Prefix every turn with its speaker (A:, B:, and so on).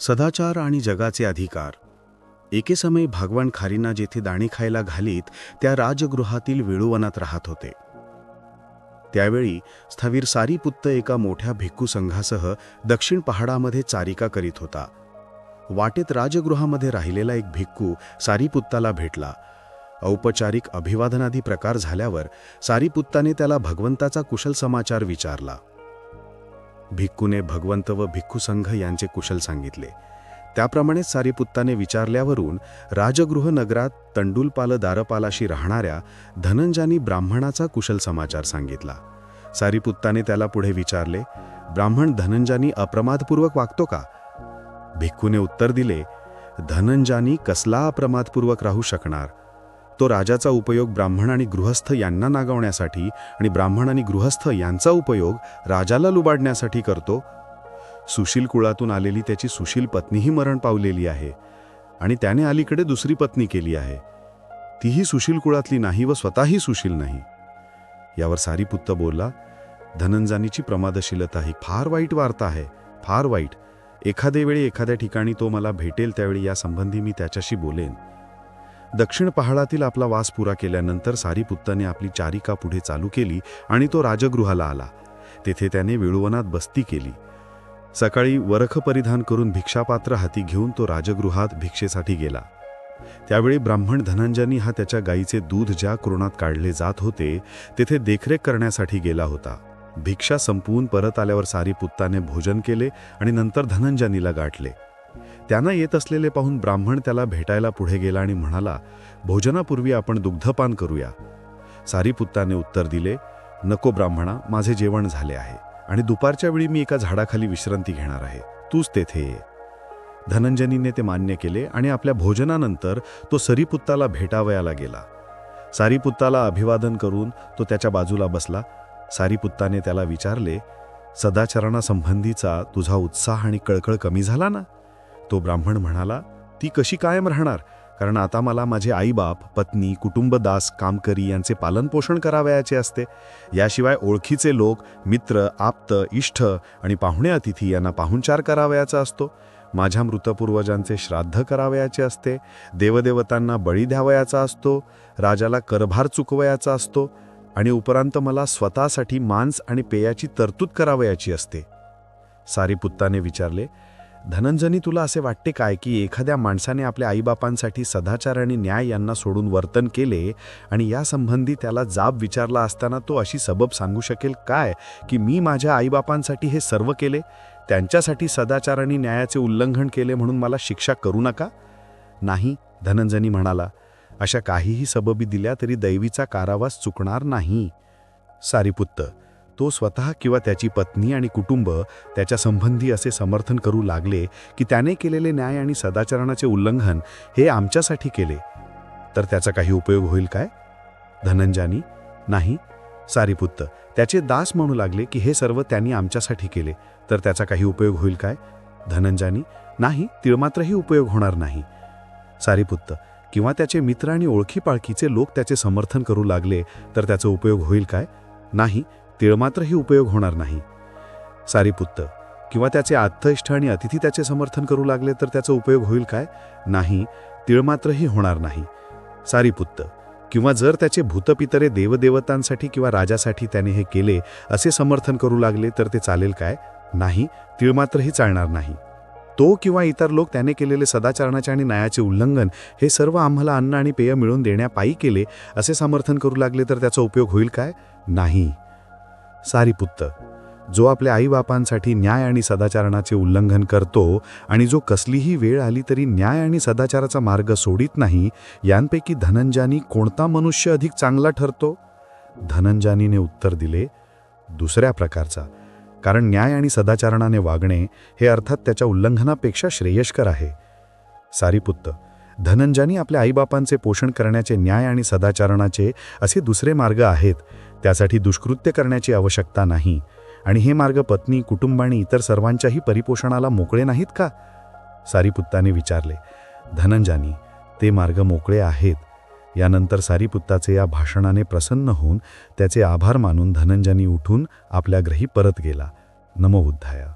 A: सदाचार आणि जगाचे अधिकार. एके समय भगवान खारींना जेथे दाणे खायला घालीत त्या राजगृहातील वेळुवनात राहत होते. त्यावेळी स्थवीर सारीपुत्त एका मोठ्या भिक्खू संघासह दक्षिण पहाडामध्ये चारिका करीत होता. वाटेत राजगृहामध्ये राहिलेला एक भिक्खू सारीपुत्ताला भेटला. औपचारिक अभिवादनादी प्रकार झाल्यावर सारीपुत्ताने त्याला भगवंताचा कुशल समाचार विचारला. भिक्खूने भगवंत व भिक्खू संघ यांचे कुशल सांगितले. त्याप्रमाणेच सारीपुत्ताने विचारल्यावरून राजगृह नगरात तंडुलपाल दारपालाशी राहणाऱ्या धनंजानी ब्राह्मणाचा कुशल समाचार सांगितला. सारीपुत्ताने त्याला पुढे विचारले ब्राह्मण धनंजानी अप्रमादपूर्वक वागतो का? भिक्खूने उत्तर दिले धनंजानी कसला अप्रमादपूर्वक राहू शकणार? तो राजाचा उपयोग ब्राह्मण आणि गृहस्थ यांना नागवण्यासाठी आणि ब्राह्मण आणि गृहस्थ यांचा उपयोग राजाला लुबाडण्यासाठी करतो. सुशील कुळातून आलेली त्याची सुशील पत्नीही मरण पावलेली आहे आणि त्याने अलीकडे दुसरी पत्नी केली आहे. तीही सुशील कुळातली नाही व स्वतःही सुशील नाही. यावर सारीपुत्त बोलला धनंजानीची प्रमादशीलता ही फार वाईट वार्ता आहे फार वाईट. एखादे वेळी एखाद्या ठिकाणी तो मला भेटेल त्यावेळी यासंबंधी मी त्याच्याशी बोलेन. दक्षिण पहाडातील आपला वास पुरा केल्यानंतर सारीपुत्ताने आपली चारिका पुढे चालू केली आणि तो राजगृहाला आला. तेथे त्याने वेळुवनात बस्ती केली. सकाळी वरख परिधान करून भिक्षापात्र हाती घेऊन तो राजगृहात भिक्षेसाठी गेला. त्यावेळी ब्राह्मण धनंजनी हा त्याच्या गायीचे दूध ज्या कुरणात काढले जात होते तेथे देखरेख करण्यासाठी गेला होता. भिक्षा संपवून परत आल्यावर सारीपुत्ताने भोजन केले आणि नंतर धनंजनीला गाठले. त्यांना येत असलेले पाहून ब्राह्मण त्याला भेटायला पुढे गेला आणि म्हणाला भोजनापूर्वी आपण दुग्धपान करूया. सारीपुत्ताने उत्तर दिले नको ब्राह्मणा माझे जेवण झाले आहे आणि दुपारच्या वेळी मी एका झाडाखाली विश्रांती घेणार आहे. तूच तेथे ये. धनंजनीने ते मान्य केले आणि आपल्या भोजनानंतर तो सरीपुत्ताला भेटावयाला गेला. सारीपुत्ताला अभिवादन करून तो त्याच्या बाजूला बसला. सारीपुत्ताने त्याला विचारले सदाचरणासंबंधीचा तुझा उत्साह आणि कळकळ कमी झाला ना? तो ब्राह्मण म्हणाला ती कशी कायम राहणार? कारण आता मला माझे आईबाप पत्नी कुटुंबदास कामकरी यांचे पालनपोषण करावयाचे असते. याशिवाय ओळखीचे लोक मित्र आप्त इष्ट आणि पाहुणे अतिथी यांना पाहुणचार करावयाचा असतो. माझ्या मृतपूर्वजांचे श्राद्ध करावयाचे असते. देवदेवतांना बळी द्यावयाचा असतो. राजाला करभार चुकवयाचा असतो. आणि उपरांत मला स्वतःसाठी मांस आणि पेयाची तरतूद करावयाची असते. सारीपुत्ताने विचारले धनंजनी तुला असे वाटते काय की एखाद्या माणसाने आपल्या आईबापांसाठी सदाचार आणि न्याय यांना सोडून वर्तन केले आणि यासंबंधी त्याला जाब विचारला असताना तो अशी सबब सांगू शकेल काय की मी माझ्या आईबापांसाठी हे सर्व केले? त्यांच्यासाठी सदाचार आणि न्यायाचे उल्लंघन केले म्हणून मला शिक्षा करू नका? नाही धनंजनी म्हणाला. अशा काहीही सबबी दिल्या तरी दैवीचा कारावास चुकणार नाही. सारीपुत्त तो स्वतः किंवा त्याची पत्नी आणि कुटुंब त्याच्या संबंधी असे समर्थन करू लागले की त्याने केलेले न्याय आणि सदाचरणाचे उल्लंघन हे आमच्यासाठी केले. तर त्याचा काही उपयोग होईल काय? धनंजानी नाही. सारीपुत्त त्याचे दास म्हणू लागले की हे सर्व त्यांनी आमच्यासाठी केले. तर त्याचा काही उपयोग होईल काय? धनंजानी नाही तिळमात्रही उपयोग होणार नाही. सारीपुत्त किंवा त्याचे मित्र आणि ओळखीपाळखीचे लोक त्याचे समर्थन करू लागले तर त्याचा उपयोग होईल काय? नाही तिळमात्रही उपयोग होणार नाही. सारीपुत्त किंवा त्याचे आत्थइष्ट आणि अतिथी त्याचे समर्थन करू लागले तर त्याचा उपयोग होईल काय? नाही तिळमात्रही होणार नाही. सारीपुत्त किंवा जर त्याचे भूतपितरे देवदेवतांसाठी किंवा राजासाठी त्याने हे केले असे समर्थन करू लागले तर ते चालेल काय? नाही तिळमात्रही चालणार नाही. तो किंवा इतर लोक त्याने केलेले सदाचरणाचे आणि न्यायाचे उल्लंघन हे सर्व आम्हाला अन्न आणि पेय मिळवून देण्यापायी केले असे समर्थन करू लागले तर त्याचा उपयोग होईल काय? नाही. सारीपुत्त जो आपल्या आईबापांसाठी न्याय आणि सदाचरणाचे उल्लंघन करतो आणि जो कसलीही वेळ आली तरी न्याय आणि सदाचाराचा मार्ग सोडित नाही यांपैकी धनंजानी कोणता मनुष्य अधिक चांगला ठरतो? धनंजानीने उत्तर दिले दुसऱ्या प्रकारचा कारण न्याय आणि सदाचरणाने वागणे हे अर्थात त्याच्या उल्लंघनापेक्षा श्रेयस्कर आहे. सारीपुत्त धनंजानी आपल्या आईबापांचे पोषण करण्याचे न्याय आणि सदाचरणाचे असे दुसरे मार्ग आहेत. त्यासाठी दुष्कृत्य करण्याची आवश्यकता नाही. आणि हे मार्ग पत्नी कुटुंब आणि इतर सर्वांच्याही परिपोषणाला मोकळे नाहीत का? सारीपुत्ताने विचारले. धनंजानी ते मार्ग मोकळे आहेत. यानंतर सारीपुत्ताचे या भाषणाने प्रसन्न होऊन त्याचे आभार मानून धनंजानी उठून आपल्या ग्रही परत गेला. नमोबुद्धाया